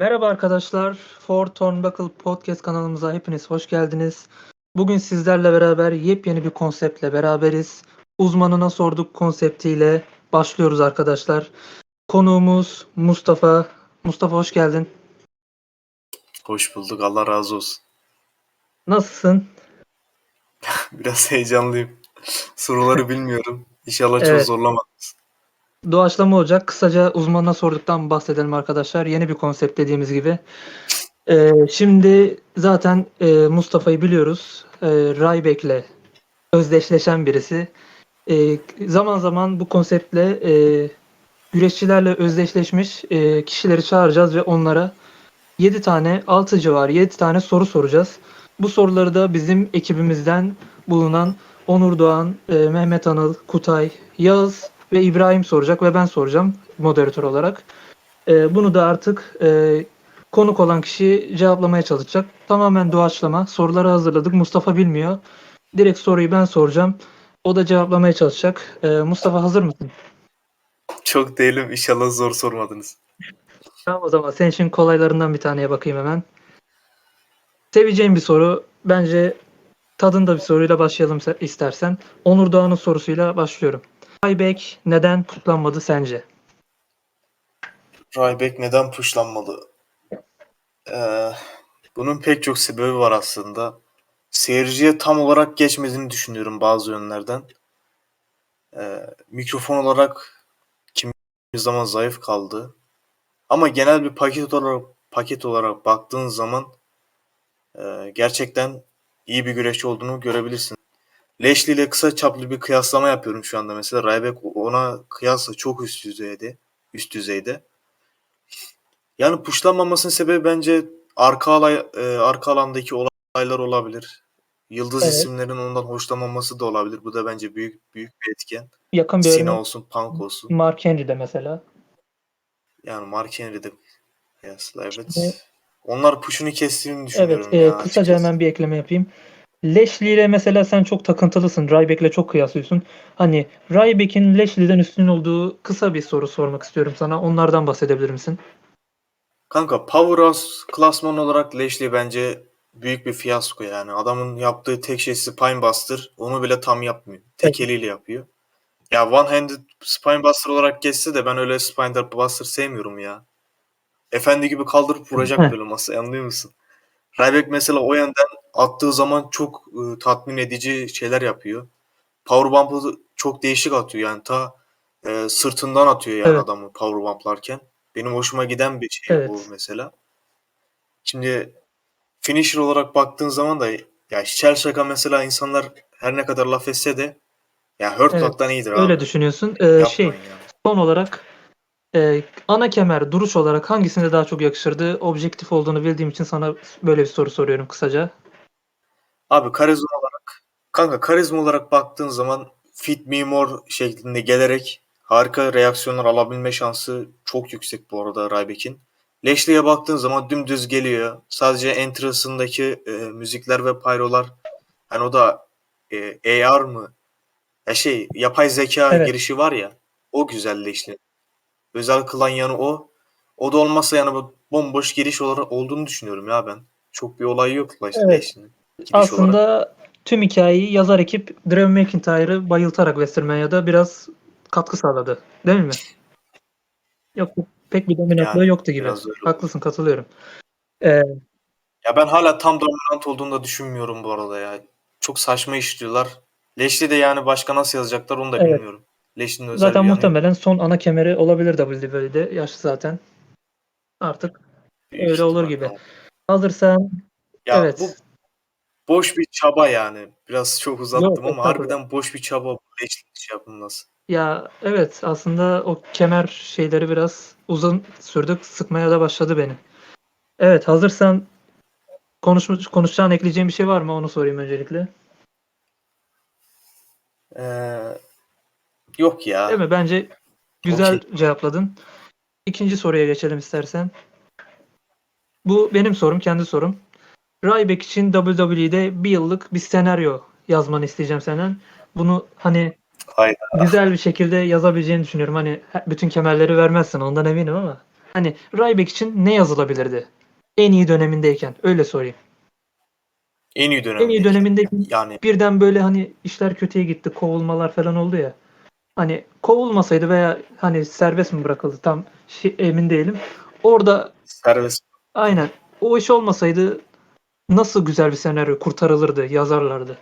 Merhaba arkadaşlar. Four Turnbuckle Podcast kanalımıza hepiniz hoş geldiniz. Bugün sizlerle beraber yepyeni bir konseptle beraberiz. Uzmanına sorduk konseptiyle başlıyoruz arkadaşlar. Konuğumuz Mustafa. Mustafa hoş geldin. Hoş bulduk. Allah razı olsun. Nasılsın? Biraz heyecanlıyım. Soruları bilmiyorum. İnşallah çok Evet. zorlamadınız. Doğaçlama olacak. Kısaca uzmanına sorduktan bahsedelim arkadaşlar. Yeni bir konsept dediğimiz gibi. Ee, şimdi zaten e, Mustafa'yı biliyoruz. E, Raybek'le özdeşleşen birisi. E, zaman zaman bu konseptle e, güreşçilerle özdeşleşmiş e, kişileri çağıracağız ve onlara 7 tane 6 civarı 7 tane soru soracağız. Bu soruları da bizim ekibimizden bulunan Onur Doğan, e, Mehmet Anıl, Kutay, Yağız ve İbrahim soracak ve ben soracağım moderatör olarak. E, bunu da artık e, konuk olan kişi cevaplamaya çalışacak. Tamamen doğaçlama. Soruları hazırladık. Mustafa bilmiyor. Direkt soruyu ben soracağım. O da cevaplamaya çalışacak. E, Mustafa hazır mısın? Çok değilim. İnşallah zor sormadınız. Tamam o zaman senin için kolaylarından bir taneye bakayım hemen. Seveceğim bir soru. Bence tadında bir soruyla başlayalım se- istersen. Onur Doğan'ın sorusuyla başlıyorum. Ayback neden kutlanmadı sence? Ryback neden pushlanmalı? Ee, bunun pek çok sebebi var aslında. Seyirciye tam olarak geçmediğini düşünüyorum bazı yönlerden. Ee, mikrofon olarak kimi zaman zayıf kaldı. Ama genel bir paket olarak paket olarak baktığın zaman e, gerçekten iyi bir güreşçi olduğunu görebilirsin. Lashley ile kısa çaplı bir kıyaslama yapıyorum şu anda. Mesela Ryback ona kıyasla çok üst düzeyde. Üst düzeyde. Yani puşlanmamasının sebebi bence arka alay, e, arka alandaki olaylar olabilir. Yıldız Evet. isimlerin ondan hoşlanmaması da olabilir. Bu da bence büyük büyük bir etken. Yakın bir örnek olsun, Punk olsun. Mark Henry'de mesela. Yani Mark Henry'de kıyasla evet. Evet. Onlar puşunu kestiğini düşünüyorum Evet, e, ya kısaca açıkçası. hemen bir ekleme yapayım. Lashley ile mesela sen çok takıntılısın. Ryback'le çok kıyaslıyorsun. Hani Ryback'in Lashley'den üstün olduğu kısa bir soru sormak istiyorum sana. Onlardan bahsedebilir misin? Kanka Powerhouse klasman olarak Lashley bence büyük bir fiyasko yani. Adamın yaptığı tek şey Spinebuster. Onu bile tam yapmıyor. Tek eliyle yapıyor. Ya one handed Spinebuster olarak geçse de ben öyle Spinebuster sevmiyorum ya. Efendi gibi kaldırıp vuracak böyle masaya anlıyor musun? Ryback mesela o yönden attığı zaman çok e, tatmin edici şeyler yapıyor. Powerbump'ı çok değişik atıyor yani ta e, sırtından atıyor yani Evet. adamı powerbump'larken. Benim hoşuma giden bir şey Evet. bu mesela. Şimdi finisher olarak baktığın zaman da ya şaka mesela insanlar her ne kadar laf etse de ya Hurt Evet, Lock'tan iyidir Öyle abi. düşünüyorsun. Ee, Yapmayın şey yani. son olarak e, ana kemer duruş olarak hangisine daha çok yakışırdı? Objektif olduğunu bildiğim için sana böyle bir soru soruyorum kısaca. Abi karizma olarak kanka karizma olarak baktığın zaman Fit Me More şeklinde gelerek harika reaksiyonlar alabilme şansı çok yüksek bu arada Ryback'in. Lashley'e baktığın zaman dümdüz geliyor. Sadece entrasındaki e, müzikler ve pyrolar hani o da e, AR mı? Ya şey yapay zeka Evet. girişi var ya o güzel Lashley. Özel kılan yanı o. O da olmazsa yani bu bomboş giriş olarak olduğunu düşünüyorum ya ben. Çok bir olay yok Lashley'nin. Evet. Giriş olarak. Aslında tüm hikayeyi yazar ekip Drew McIntyre'ı bayıltarak WrestleMania'da biraz katkı sağladı. Değil mi? Yok pek bir dominantlığı Yani yoktu gibi. Haklısın katılıyorum. Ee, Ya ben hala tam dominant olduğunu da düşünmüyorum bu arada ya. Çok saçma işliyorlar. Lashley de yani başka nasıl yazacaklar onu da Evet. bilmiyorum. Lashley'nin özel zaten bir yanı muhtemelen son ana kemeri olabilir WWE'de. Yaş zaten. Artık büyük öyle olur gibi. hazırsan Ya evet. bu boş bir çaba yani. Biraz çok uzattım Yok, ama estağfurullah. harbiden boş bir çaba bu Lashley şey yapılması. Ya evet aslında o kemer şeyleri biraz uzun sürdü. Sıkmaya da başladı beni. Evet hazırsan konuşmuş, konuşacağın ekleyeceğin bir şey var mı? Onu sorayım öncelikle. Ee, yok ya. Değil mi? Bence güzel Okey. cevapladın. İkinci soruya geçelim istersen. Bu benim sorum, kendi sorum. Ryback için WWE'de bir yıllık bir senaryo yazmanı isteyeceğim senden. Bunu hani Hayda. güzel bir şekilde yazabileceğini düşünüyorum. Hani bütün kemerleri vermezsin ondan eminim ama Hani Ryback için ne yazılabilirdi? En iyi dönemindeyken. Öyle sorayım. En iyi dönem. En iyi dönemindeyken Yani birden böyle hani işler kötüye gitti. Kovulmalar falan oldu ya. Hani kovulmasaydı veya hani serbest mi bırakıldı tam şey, emin değilim. Orada serbest. aynen o iş olmasaydı nasıl güzel bir senaryo kurtarılırdı, yazarlardı.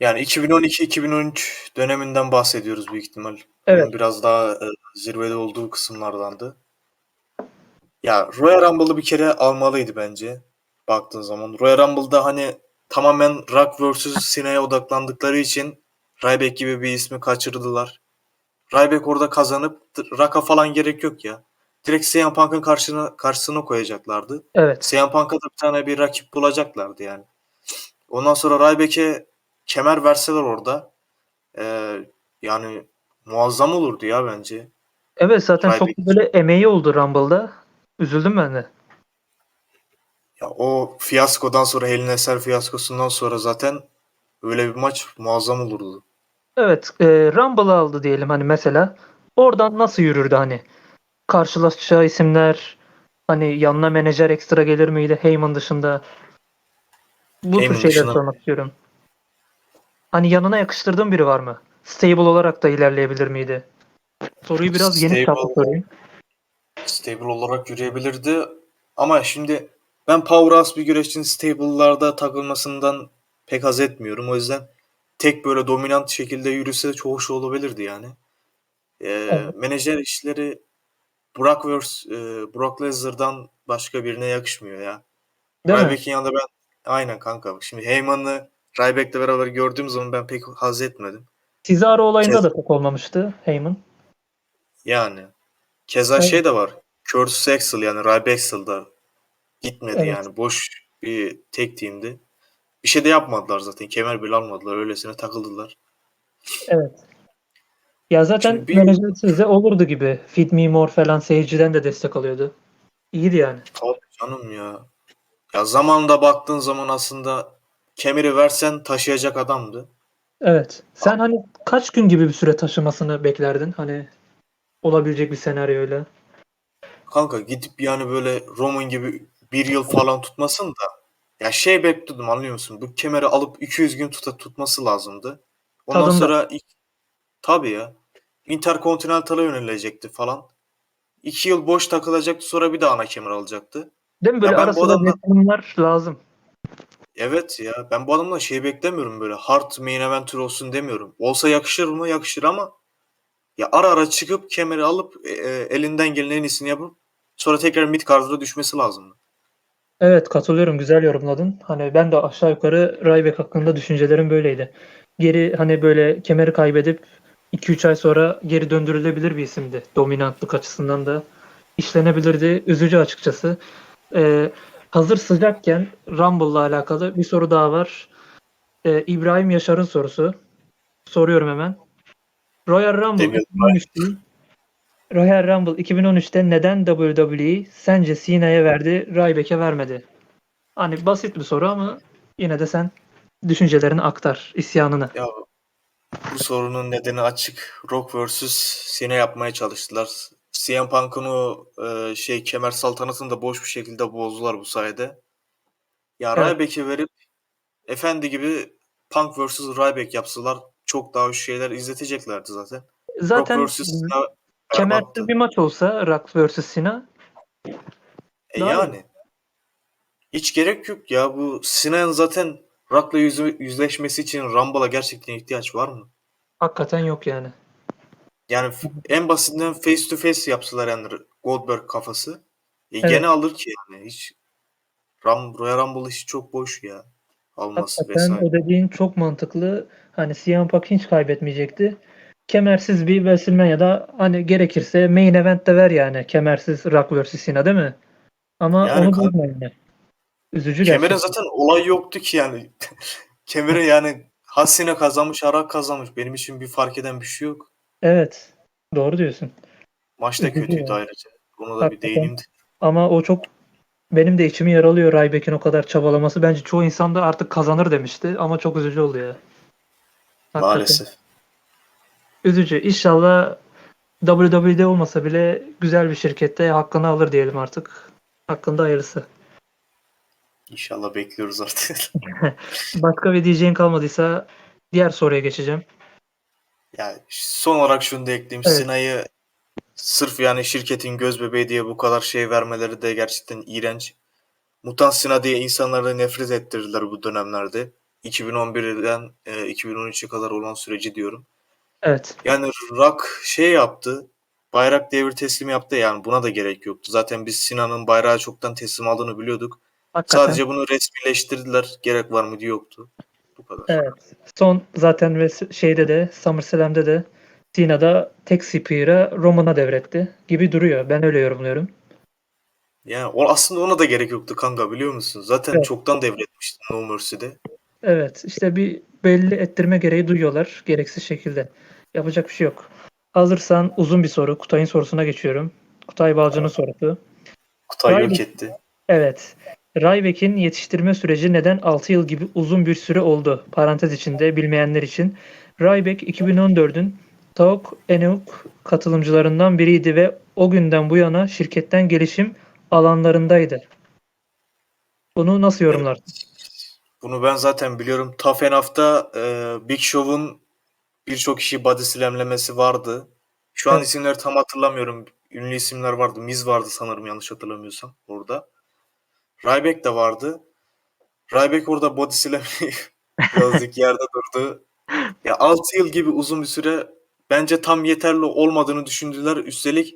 Yani 2012-2013 döneminden bahsediyoruz büyük ihtimal. Evet. Biraz daha e, zirvede olduğu kısımlardandı. Ya Royal Rumble'ı bir kere almalıydı bence. Baktığın zaman. Royal Rumble'da hani tamamen Rock vs. Sina'ya odaklandıkları için Ryback gibi bir ismi kaçırdılar. Ryback orada kazanıp Rock'a falan gerek yok ya. Direkt CM Punk'ın karşısına, karşısına koyacaklardı. Evet. CM Punk'a da bir tane bir rakip bulacaklardı yani. Ondan sonra Ryback'e kemer verseler orada eee, yani muazzam olurdu ya bence. Evet zaten çok Ryback. böyle emeği oldu Rumble'da. Üzüldüm ben de. Ya o fiyaskodan sonra a Cell fiyaskosundan sonra zaten öyle bir maç muazzam olurdu. Evet, e, Rumble'ı aldı diyelim hani mesela. Oradan nasıl yürürdü hani? Karşılaşacağı isimler, hani yanına menajer ekstra gelir miydi Heyman dışında? Bu Heyman tür şeyler dışında- sormak istiyorum. Hani yanına yakıştırdığın biri var mı? Stable olarak da ilerleyebilir miydi? Soruyu biraz geniş Stable- çaplı sorayım. Stable olarak yürüyebilirdi ama şimdi ben powerhouse bir güreşçinin stable'larda takılmasından pek haz etmiyorum. O yüzden tek böyle dominant şekilde yürüse çok hoş olabilirdi yani. Ee, Evet. Menajer işleri Brock vs. e, Brock Lesnar'dan başka birine yakışmıyor ya. Değil mi? Ryback'in yanında ben aynen kanka. Şimdi Heyman'ı Ryback'le beraber gördüğüm zaman ben pek haz etmedim. Cesaro olayında Kes- da pek olmamıştı Heyman. Yani. Keza Evet. şey de var. Curtis Axel yani Ryback Axel'da gitmedi Evet. yani. Boş bir tek team'di. Bir şey de yapmadılar zaten. Kemer bile almadılar. Öylesine takıldılar. Evet. Ya zaten bir- menajersiz de olurdu gibi. Feed Me More falan seyirciden de destek alıyordu. İyiydi yani. Tabii canım ya. Ya zamanında baktığın zaman aslında kemeri versen taşıyacak adamdı. Evet. Sen hani kaç gün gibi bir süre taşımasını beklerdin? Hani olabilecek bir senaryoyla. Kanka gidip yani böyle Roman gibi bir yıl falan tutmasın da ya şey bekledim anlıyor musun? Bu kemeri alıp 200 gün tuta, tutması lazımdı. Ondan Tadında. sonra ilk, tabii ya Intercontinental'a yönelecekti falan. İki yıl boş takılacaktı sonra bir daha ana kemer alacaktı. Değil mi? Böyle Ya ben ara bu sıra adamla- wrestling'ler lazım. Evet ya ben bu adamdan şey beklemiyorum böyle hard main eventer olsun demiyorum. Olsa yakışır mı? Yakışır ama ya ara ara çıkıp kemeri alıp e, e, elinden gelen en iyisini yapıp sonra tekrar mid card'a düşmesi lazımdı. Evet katılıyorum. Güzel yorumladın. Hani ben de aşağı yukarı Ryback hakkında düşüncelerim böyleydi. Geri hani böyle kemeri kaybedip 2-3 ay sonra geri döndürülebilir bir isimdi. Dominantlık açısından da işlenebilirdi. Üzücü açıkçası. Ee, hazır sıcakken Rumble'la alakalı bir soru daha var. Ee, İbrahim Yaşar'ın sorusu. Soruyorum hemen. Royal Rumble Demir 2013'te Royal Rumble 2013'te neden WWE sence Cena'ya verdi, Ryback'e vermedi? Hani basit bir soru ama yine de sen düşüncelerini aktar, isyanını. Ya bu sorunun nedeni açık. Rock vs. Cena yapmaya çalıştılar. CM Punk'ın o e, şey kemer saltanatını da boş bir şekilde bozdular bu sayede. Ya Evet. Ryback'e verip efendi gibi Punk vs. Ryback yapsalar çok daha hoş şeyler izleteceklerdi zaten. Zaten Rock vs. Cena kemersiz bir maç olsa Rock vs. Cena E yani. Hiç gerek yok ya. Bu Sina'nın zaten Rock'la yüzü- yüzleşmesi için Rumble'a gerçekten ihtiyaç var mı? hakikaten yok yani. Yani f- en basitinden face to face yapsalar yani Goldberg kafası. E Evet. gene alır ki yani. Hiç Ram, Royal Rumble işi çok boş ya. Alması Hakikaten vesaire. o dediğin çok mantıklı. Hani CM Punk hiç kaybetmeyecekti. Kemersiz bir WrestleMania'da hani gerekirse main event de ver yani. Kemersiz Rock vs. Cena değil mi? Ama Yani onu kan- bozma. Üzücü Kemer'in gerçekten. zaten olay yoktu ki yani. Kemer'e yani Hasine kazanmış, Arak kazanmış. Benim için bir fark eden bir şey yok. Evet. Doğru diyorsun. Maç da Üzücü kötüydü ya. ayrıca. Ona da bir Hakikaten. değineyim. de. Ama o çok benim de içimi yaralıyor Ryback'in o kadar çabalaması. Bence çoğu insan da artık kazanır demişti ama çok üzücü oldu ya. Hakikaten Maalesef. Üzücü. İnşallah WWE'de olmasa bile güzel bir şirkette hakkını alır diyelim artık. Hakkında hayırlısı. İnşallah bekliyoruz artık. Başka bir diyeceğin kalmadıysa diğer soruya geçeceğim. yani son olarak şunu da ekleyeyim. Evet. Sina'yı sırf yani şirketin göz bebeği diye bu kadar şey vermeleri de gerçekten iğrenç. Mutant Sina diye insanları nefret ettirdiler bu dönemlerde. 2011'den e, 2013'e kadar olan süreci diyorum. Evet. Yani Rock şey yaptı. Bayrak devir teslim yaptı yani buna da gerek yoktu. Zaten biz Sina'nın bayrağı çoktan teslim aldığını biliyorduk. Hakikaten. Sadece bunu resmileştirdiler. Gerek var mı diye yoktu. Bu kadar. Evet. Son zaten ve şeyde de SummerSlam'de de Cina'da tek Spear'a Roman'a devretti gibi duruyor. Ben öyle yorumluyorum. Yani o aslında ona da gerek yoktu kanka biliyor musun? Zaten Evet. çoktan devretmişti No Mercy'de. Evet. işte bir belli ettirme gereği duyuyorlar. Gereksiz şekilde. Yapacak bir şey yok. Hazırsan uzun bir soru. Kutay'ın sorusuna geçiyorum. Kutay Balcı'nın sorusu. Kutay yok etti. Evet. Ryback'in yetiştirme süreci neden 6 yıl gibi uzun bir süre oldu? Parantez içinde bilmeyenler için. Ryback 2014'ün Taok Eneuk katılımcılarından biriydi ve o günden bu yana şirketten gelişim alanlarındaydı. Bunu nasıl yorumlar? Bunu ben zaten biliyorum. Tough Enough'ta e, Big Show'un birçok kişi body slamlemesi vardı. Şu an isimleri tam hatırlamıyorum. Ünlü isimler vardı. Miz vardı sanırım yanlış hatırlamıyorsam orada. Ryback de vardı. Ryback orada body slam'i birazcık yerde durdu. Ya 6 yıl gibi uzun bir süre bence tam yeterli olmadığını düşündüler. Üstelik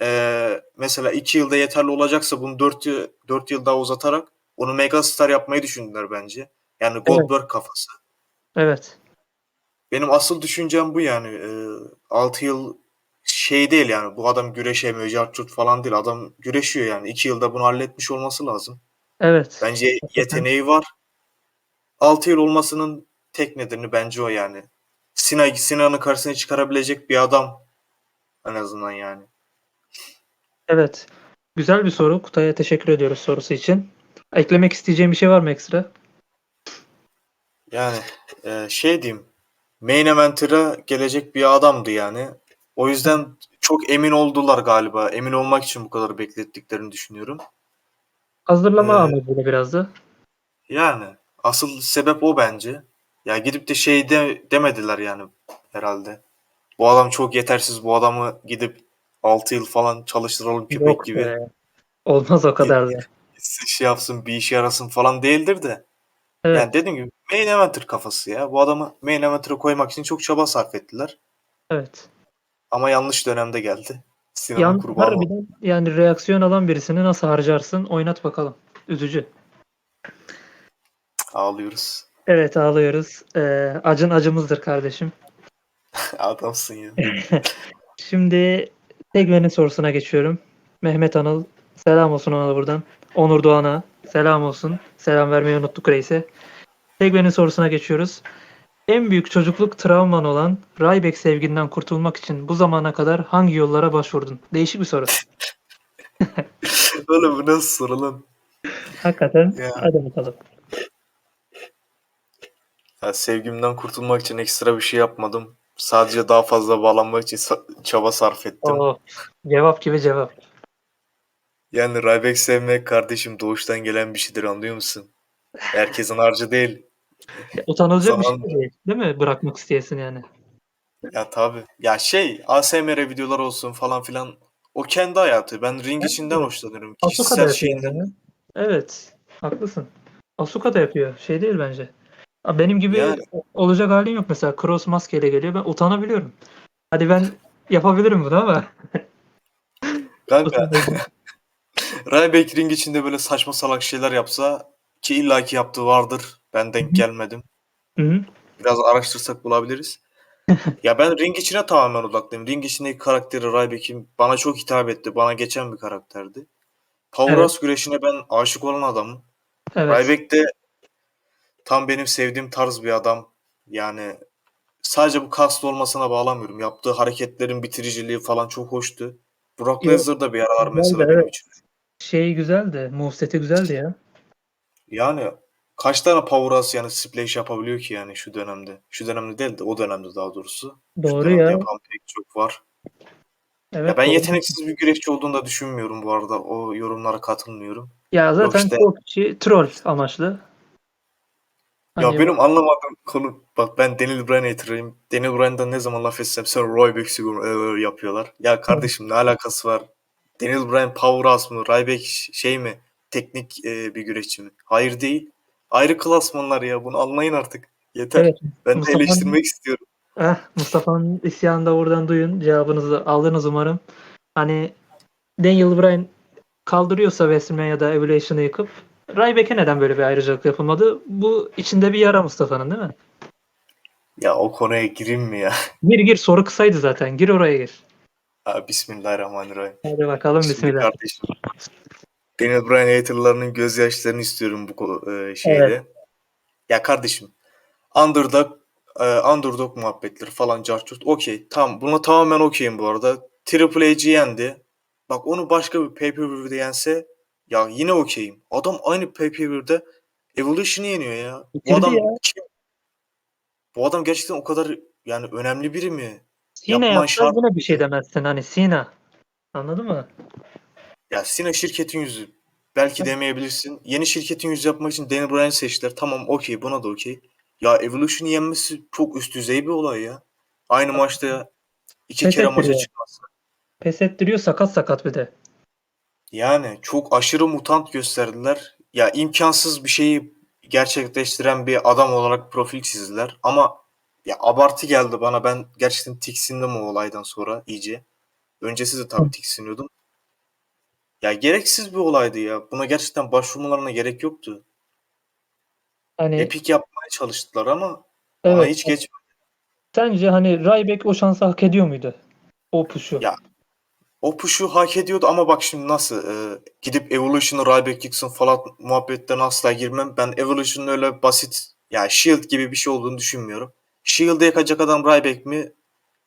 eee, mesela 2 yılda yeterli olacaksa bunu 4 yıl, 4 yıl daha uzatarak onu megastar yapmayı düşündüler bence. Yani Goldberg kafası. Evet. Benim asıl düşüncem bu yani. Eee 6 yıl şey değil yani. Bu adam güreşemiyor, cartçut falan değil. Adam güreşiyor yani. 2 yılda bunu halletmiş olması lazım. Evet. Bence yeteneği var. 6 yıl olmasının tek nedeni bence o yani. Sina, Sina'nın karşısına çıkarabilecek bir adam en azından yani. Evet. Güzel bir soru. Kutay'a teşekkür ediyoruz sorusu için. Eklemek isteyeceğim bir şey var mı ekstra? Yani e, şey diyeyim. Main event'e gelecek bir adamdı yani. O yüzden çok emin oldular galiba. Emin olmak için bu kadar beklettiklerini düşünüyorum. Hazırlama Ee, amacıyla biraz da. Yani asıl sebep o bence. Ya gidip de şey de, demediler yani herhalde. Bu adam çok yetersiz. Bu adamı gidip 6 yıl falan çalıştıralım köpek Yok gibi. be. Olmaz o kadar da. şey yapsın bir işe yarasın falan değildir de. Evet. Yani dediğim gibi main eventer kafası ya. Bu adamı main eventer'a koymak için çok çaba sarf ettiler. Evet. Ama yanlış dönemde geldi. Sinan'ın Yan, kurbanı harbiden yani reaksiyon alan birisini nasıl harcarsın? Oynat bakalım. Üzücü. Ağlıyoruz. Evet ağlıyoruz. Ee, acın acımızdır kardeşim. Adamsın ya. Şimdi Tegmen'in sorusuna geçiyorum. Mehmet Anıl. Selam olsun ona da buradan. Onur Doğan'a. Selam olsun. Selam vermeyi unuttuk reise. Tegmen'in sorusuna geçiyoruz. En büyük çocukluk travman olan Ryback sevginden kurtulmak için bu zamana kadar hangi yollara başvurdun? Değişik bir soru. Oğlum bu nasıl soru lan? Hakikaten. Ya. Hadi bakalım. Ya sevgimden kurtulmak için ekstra bir şey yapmadım. Sadece daha fazla bağlanmak için sa- çaba sarf ettim. Oo, cevap gibi cevap. Yani Ryback sevmek kardeşim doğuştan gelen bir şeydir anlıyor musun? Herkesin harcı değil. Utanılacak bir şey değil. Değil mi? Bırakmak isteyesin yani. Ya tabii. Ya şey ASMR videolar olsun falan filan o kendi hayatı. Ben ring içinden hoşlanıyorum. Asuka da şeyinden. Evet. Haklısın. Asuka da yapıyor. Şey değil bence. Benim gibi Yani. olacak halin yok mesela. Cross maskeyle geliyor. Ben utanabiliyorum. Hadi ben yapabilirim bunu ama. Kanka. Ryback ring içinde böyle saçma salak şeyler yapsa ki illaki yaptığı vardır. Ben denk gelmedim. Hı hı. Biraz araştırsak bulabiliriz. ya ben ring içine tamamen odaklıyım. Ring içindeki karakteri Ryback'in bana çok hitap etti. Bana geçen bir karakterdi. Powerhouse güreşine ben aşık olan adamım. Evet. Ryback de tam benim sevdiğim tarz bir adam. Yani sadece bu kaslı olmasına bağlamıyorum. Yaptığı hareketlerin bitiriciliği falan çok hoştu. Brock Lesnar da bir aralar mesela de, benim evet. için. Şey güzeldi. Moveseti güzeldi ya. Yani kaç tane Powerhouse yani splash yapabiliyor ki yani şu dönemde. Şu dönemde değil de o dönemde daha doğrusu. Doğru ya. yapan pek çok var. Evet, Ya ben doğru. yeteneksiz bir güreşçi olduğunu da düşünmüyorum bu arada. O yorumlara katılmıyorum. Ya zaten işte. çoğu kişi troll amaçlı. Ya Hani benim anlamadığım konu bak ben Daniel Bryan'ı hatırlayayım. Daniel Bryan'dan ne zaman laf etsem sen Ryback sigorta yapıyorlar. Ya kardeşim ne alakası var? Daniel Bryan powerhouse mı? Ryback şey mi? Teknik e, bir güreşçi mi? Hayır değil. Ayrı klasmanlar ya. Bunu anlayın artık. Yeter. Evet, ben de eleştirmek istiyorum. Eh, Mustafa'nın isyanını da buradan duyun. Cevabınızı aldınız umarım. Hani Daniel Bryan kaldırıyorsa WrestleMania'da Evolution'ı yıkıp Ryback'e neden böyle bir ayrıcalık yapılmadı? Bu içinde bir yara Mustafa'nın değil mi? Ya o konuya gireyim mi ya? Gir gir soru kısaydı zaten. Gir oraya gir. Ha, Bismillahirrahmanirrahim. Hadi bakalım Şimdi bismillah. kardeşim. Daniel Bryan haterlarının gözyaşlarını istiyorum bu e, şeyde. Evet. Ya kardeşim underdog e, underdog muhabbetleri falan carçurt okey tamam buna tamamen okeyim bu arada. Triple H'yi yendi. Bak onu başka bir pay-per-view'de yense ya yine okeyim. Adam aynı pay-per-view'de Evolution'ı yeniyor ya. Bu adam ya. kim? Bu adam gerçekten o kadar yani önemli biri mi? Yapman yapsa şart. yine bir şey demezsin hani Cena. Anladın mı? Ya Sina şirketin yüzü. Belki demeyebilirsin. Yeni şirketin yüzü yapmak için Daniel Bryan seçtiler. Tamam okey buna da okey. Ya Evolution'ı yenmesi çok üst düzey bir olay ya. Aynı maçta iki Pes kere maça çıkması. Pes ettiriyor sakat sakat bir de. Yani çok aşırı mutant gösterdiler. Ya imkansız bir şeyi gerçekleştiren bir adam olarak profil çizdiler. Ama ya abartı geldi bana. Ben gerçekten tiksindim o olaydan sonra iyice. Öncesi de tabii tiksiniyordum. Ya gereksiz bir olaydı ya. Buna gerçekten başvurmalarına gerek yoktu. Hani Epik yapmaya çalıştılar ama ona evet. hiç geçmedi. Sence hani Ryback o şansı hak ediyor muydu? O puşu. Ya, O push'u hak ediyordu ama bak şimdi nasıl e, gidip Evolution'ı Ryback yıksın falan muhabbetlerine asla girmem. Ben Evolution'ın öyle basit ya Shield gibi bir şey olduğunu düşünmüyorum. Shield'ı yakacak adam Ryback mi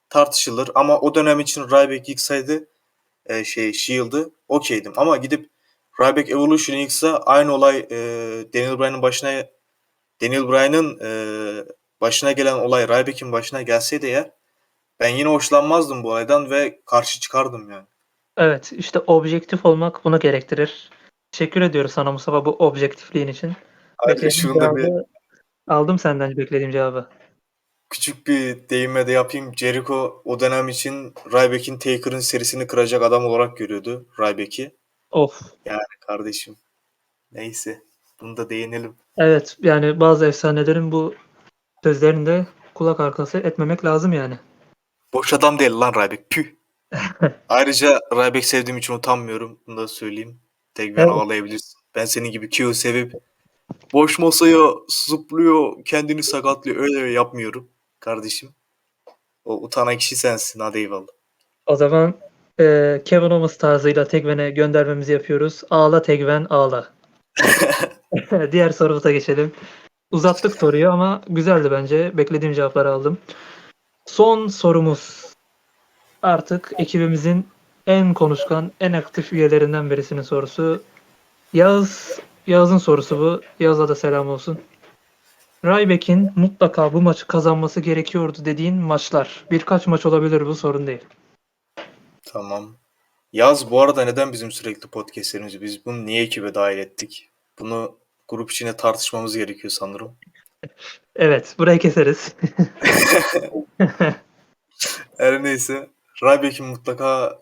tartışılır ama o dönem için Ryback yıksaydı e, şey Shield'ı okeydim. Ama gidip Ryback Evolution'ı yıksa aynı olay e, Daniel Bryan'ın başına Daniel Bryan'ın e, başına gelen olay Ryback'in başına gelseydi eğer ben yine hoşlanmazdım bu olaydan ve karşı çıkardım yani. Evet işte objektif olmak bunu gerektirir. Teşekkür ediyoruz sana Mustafa bu objektifliğin için. Ayrıca şunu da bir aldım senden beklediğim cevabı. Küçük bir değinme de yapayım. Jericho o dönem için Ryback'in Taker'ın serisini kıracak adam olarak görüyordu Ryback'i. Of. Kardeşim. Neyse. Bunu da değinelim. Evet yani bazı efsanelerin bu sözlerini de kulak arkası etmemek lazım yani. Boş adam değil lan Ryback. Püh. Ayrıca Ryback sevdiğim için utanmıyorum. Bunu da söyleyeyim. Tek ben ağlayabilirsin. Ben senin gibi Q sevip boş masaya zıplıyor, kendini sakatlıyor. Öyle yapmıyorum kardeşim. O utanan kişi sensin. Hadi eyvallah. O zaman e, Kevin Owens tarzıyla Tegven'e göndermemizi yapıyoruz. Ağla Tegven ağla. Diğer sorumuza geçelim. Uzattık soruyu ama güzeldi bence. Beklediğim cevapları aldım. Son sorumuz. Artık ekibimizin en konuşkan, en aktif üyelerinden birisinin sorusu. Yağız, Yağız'ın sorusu bu. Yağız'a da selam olsun. Ryback'in mutlaka bu maçı kazanması gerekiyordu dediğin maçlar. Birkaç maç olabilir bu sorun değil. Tamam. Yaz bu arada neden bizim sürekli podcastlerimizi biz bunu niye ekibe dahil ettik? Bunu grup içinde tartışmamız gerekiyor sanırım. Evet, burayı keseriz. Her neyse. Ryback'in mutlaka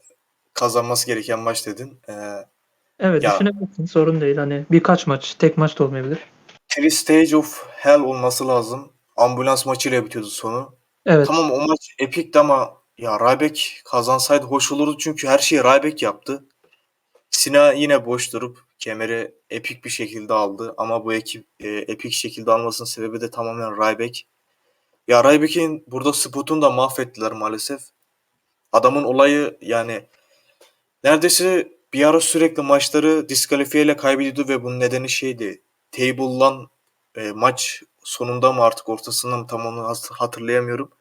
kazanması gereken maç dedin. Ee, Evet, Ya. düşünebilirsin. Sorun değil. Hani birkaç maç, tek maç da olmayabilir. Three Stage of Hell olması lazım. Ambulans maçıyla bitiyordu sonu. Evet. Tamam o maç epikti ama ya Ryback kazansaydı hoş olurdu çünkü her şeyi Ryback yaptı. Sina yine boş durup kemeri epik bir şekilde aldı ama bu ekip e, epik şekilde almasının sebebi de tamamen Ryback. Ya Ryback'in burada spotunu da mahvettiler maalesef. Adamın olayı yani neredeyse bir ara sürekli maçları diskalifiyeyle kaybediyordu ve bunun nedeni şeydi. Table'lan e, maç sonunda mı artık ortasında mı tam onu hatırlayamıyorum.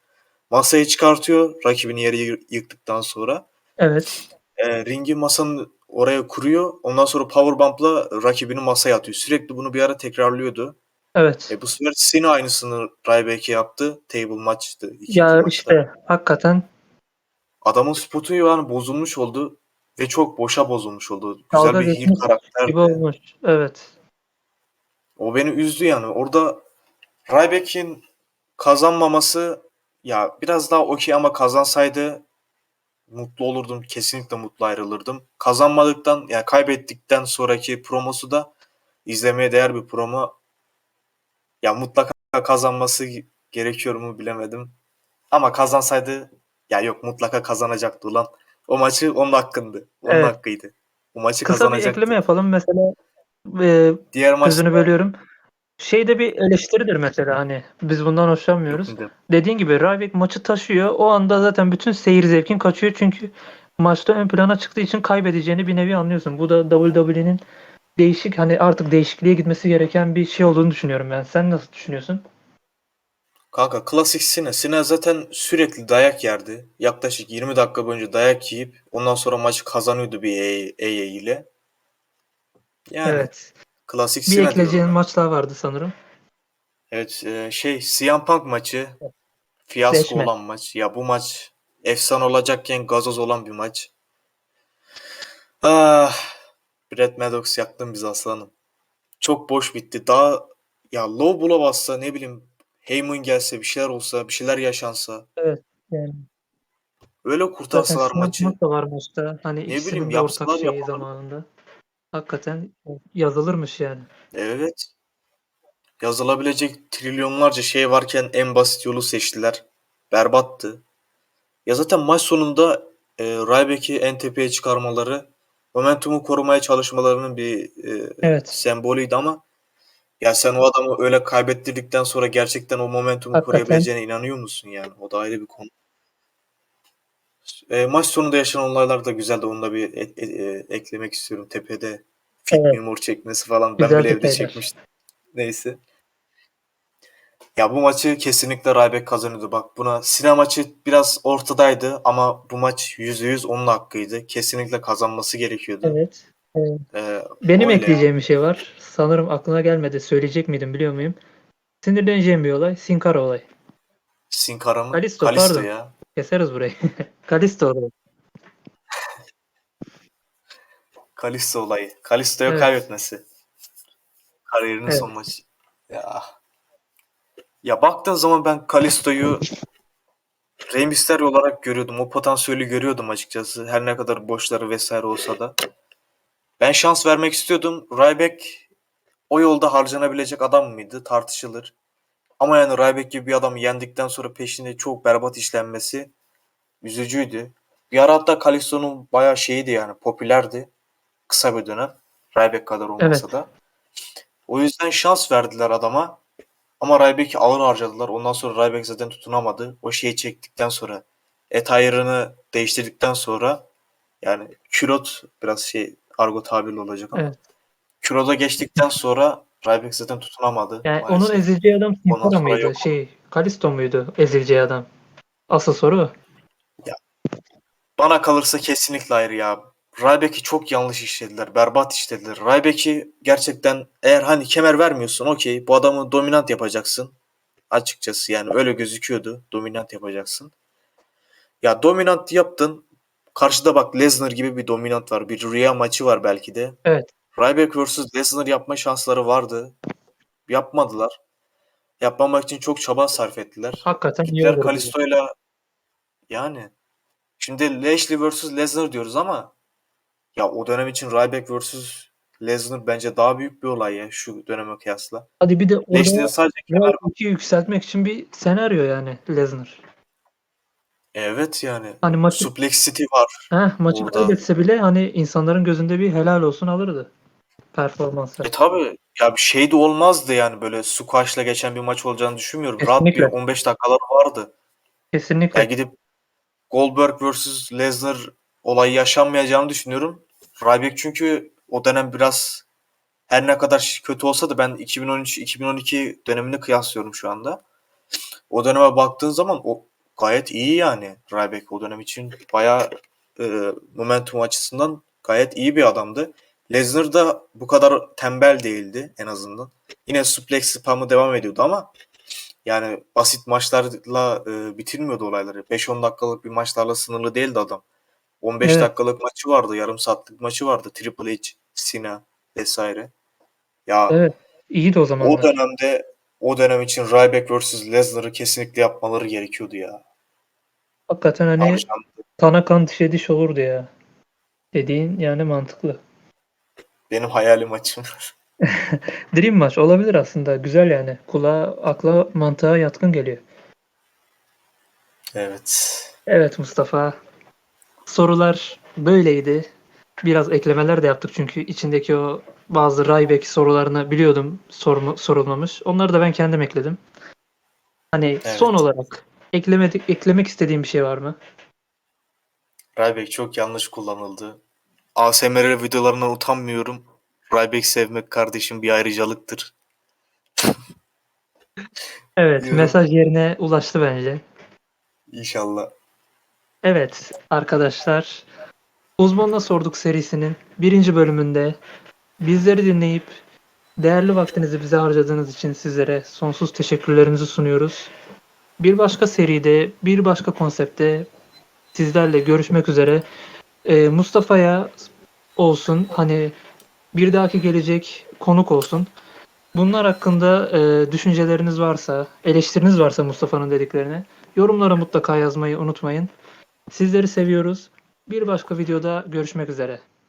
Masayı çıkartıyor rakibini yere yı- yıktıktan sonra. Evet. E, ringi masanın oraya kuruyor. Ondan sonra powerbump'la rakibini masaya atıyor. Sürekli bunu bir ara tekrarlıyordu. Evet. E, bu sefer Cena aynısını Ryback'e yaptı. Table maçtı. Ya maçta. işte hakikaten adamın spotu yani bozulmuş oldu ve çok boşa bozulmuş oldu. Güzel Dalga bir heel karakter. gibi olmuş. Evet. O beni üzdü yani. Orada Ryback'in kazanmaması ya biraz daha okey ama kazansaydı mutlu olurdum. Kesinlikle mutlu ayrılırdım. Kazanmadıktan yani kaybettikten sonraki promosu da izlemeye değer bir promo. Ya mutlaka kazanması gerekiyor mu bilemedim. Ama kazansaydı ya yok mutlaka kazanacaktı ulan. O maçı onun hakkındı. Onun Evet. hakkıydı. O maçı Kısa bir kazanacaktı. ekleme yapalım. Mesela e, Diğer maçta sözünü bölüyorum. Şey de bir eleştiridir mesela hani biz bundan hoşlanmıyoruz. Dediğin gibi Ryback maçı taşıyor. O anda zaten bütün seyir zevkin kaçıyor çünkü maçta ön plana çıktığı için kaybedeceğini bir nevi anlıyorsun. Bu da WWE'nin değişik hani artık değişikliğe gitmesi gereken bir şey olduğunu düşünüyorum ben. Sen nasıl düşünüyorsun? Kanka klasik Sine. Sine zaten sürekli dayak yerdi. Yaklaşık 20 dakika boyunca dayak yiyip ondan sonra maçı kazanıyordu bir AA ile. Yani evet. klasik Bir ekleyeceğin maç daha vardı sanırım. Evet e, şey CM Punk maçı fiyasko Deşme. olan maç. Ya bu maç efsane olacakken gazoz olan bir maç. Ah, Brett Maddox yaktın bizi aslanım. Çok boş bitti. Daha ya low blow bassa ne bileyim Heyman gelse bir şeyler olsa bir şeyler yaşansa Yani öyle zaten kurtarsalar Sinan maçı. Da var maçta. Hani bileyim, de ortak yapsalar şeyi yapalım. zamanında. Hakikaten yazılırmış yani. Evet. Yazılabilecek trilyonlarca şey varken en basit yolu seçtiler. Berbattı. Ya zaten maç sonunda e, Ryback'i en tepeye çıkarmaları, momentumu korumaya çalışmalarının bir e, Evet. sembolüydü ama ya sen o adamı öyle kaybettirdikten sonra gerçekten o momentumu Hakikaten. koruyabileceğine inanıyor musun yani? O da ayrı bir konu. E, maç sonunda yaşanan olaylar da güzeldi. Onu da bir e- e- e, eklemek istiyorum. Tepede fit Evet. memur çekmesi falan. Ben Güzel bile evde çekmiştim. Neyse. Ya bu maçı kesinlikle Ryback kazanıyordu. Bak buna Sine maçı biraz ortadaydı ama bu maç %100 onun hakkıydı. Kesinlikle kazanması gerekiyordu. Evet. Evet. Ee, Benim ekleyeceğim bir şey var. Sanırım aklına gelmedi. Söyleyecek miydim biliyor muyum? Sinirleneceğim bir olay. Sin Cara olay. Sin Cara mı? Kalisto, Kalisto pardon. ya. Keseriz burayı. Kalisto olay. Kalisto olayı. Kalisto'ya Evet. kaybetmesi. Kariyerinin Evet. son maçı. Ya. Ya baktığın zaman ben Kalisto'yu Rey Mysterio olarak görüyordum. O potansiyeli görüyordum açıkçası. Her ne kadar boşları vesaire olsa da. Ben şans vermek istiyordum. Ryback o yolda harcanabilecek adam mıydı? Tartışılır. Ama yani Ryback gibi bir adamı yendikten sonra peşinde çok berbat işlenmesi üzücüydü. Bir ara hatta Kalisto'nun bayağı şeyiydi yani popülerdi. Kısa bir dönem. Ryback kadar olmasa Evet. da. O yüzden şans verdiler adama. Ama Ryback'i ağır harcadılar. Ondan sonra Ryback zaten tutunamadı. O şeyi çektikten sonra et ayarını değiştirdikten sonra yani külot biraz şey argo tabirli olacak ama Evet. Küroda geçtikten sonra Ryback zaten tutunamadı. Yani maalesef. onun ezileceği adam Sin Ondan Cara sonra mıydı? yok. Şey, Kalisto muydu ezileceği adam? Asıl soru. Bana kalırsa kesinlikle hayır ya. Ryback'i çok yanlış işlediler. Berbat işlediler. Ryback'i gerçekten eğer hani kemer vermiyorsun okey bu adamı dominant yapacaksın. Açıkçası yani öyle gözüküyordu. Dominant yapacaksın. Ya dominant yaptın. Karşıda bak Lesnar gibi bir dominant var. Bir rüya maçı var belki de. Evet. Ryback vs Lesnar yapma şansları vardı. Yapmadılar. Yapmamak için çok çaba sarf ettiler. Hakikaten Gittiler. Kalisto'yla yani şimdi Lashley vs Lesnar diyoruz ama ya o dönem için Ryback vs Lesnar bence daha büyük bir olay ya şu döneme kıyasla. Hadi bir de Lashley'de sadece Royal yükseltmek için bir senaryo yani Lesnar. Evet yani. Hani maçı Suplex City var. Heh, maçı Orada. kaybetse bile hani insanların gözünde bir helal olsun alırdı. Performansı. E tabi ya bir şey de olmazdı yani böyle squash'la geçen bir maç olacağını düşünmüyorum. Rahat bir Kesinlikle. 15 dakikalar vardı. Kesinlikle. Ya gidip Goldberg vs Lesnar olayı yaşanmayacağını düşünüyorum. Ryback çünkü o dönem biraz her ne kadar kötü olsa da ben 2013-2012 dönemini kıyaslıyorum şu anda. O döneme baktığın zaman o gayet iyi yani Ryback o dönem için bayağı e, momentum açısından gayet iyi bir adamdı. Lesnar da bu kadar tembel değildi en azından. Yine suplex spamı devam ediyordu ama Yani basit maçlarla e, bitirmiyordu olayları. 5-10 dakikalık bir maçlarla sınırlı değildi adam. 15 Evet. dakikalık maçı vardı, yarım saatlik maçı vardı. Triple H, Cena vesaire. Ya Evet. İyiydi o zamanlar. o dönemde o dönem için Ryback vs Lesnar'ı kesinlikle yapmaları gerekiyordu ya. Hakikaten hani kana kan dişe diş olurdu ya. Dediğin yani mantıklı. Benim hayalim maçım. Dream maç olabilir aslında. Güzel yani. Kulağa, akla, mantığa yatkın geliyor. evet. Evet Mustafa. Sorular böyleydi. Biraz eklemeler de yaptık çünkü içindeki o bazı Ryback sorularını biliyordum sorma, sorulmamış. Onları da ben kendim ekledim. Hani Evet. son olarak eklemedik, eklemek istediğim bir şey var mı? Ryback çok yanlış kullanıldı. ASMR videolarından utanmıyorum. Ryback sevmek kardeşim bir ayrıcalıktır. Evet, Diyorum. mesaj yerine ulaştı bence. İnşallah. Evet arkadaşlar Uzmanına Sorduk serisinin birinci bölümünde bizleri dinleyip değerli vaktinizi bize harcadığınız için sizlere sonsuz teşekkürlerimizi sunuyoruz. Bir başka seride, bir başka konsepte sizlerle görüşmek üzere. Ee, Mustafa'ya olsun hani bir dahaki gelecek konuk olsun. Bunlar hakkında e, düşünceleriniz varsa, eleştiriniz varsa Mustafa'nın dediklerine yorumlara mutlaka yazmayı unutmayın. Sizleri seviyoruz. Bir başka videoda görüşmek üzere.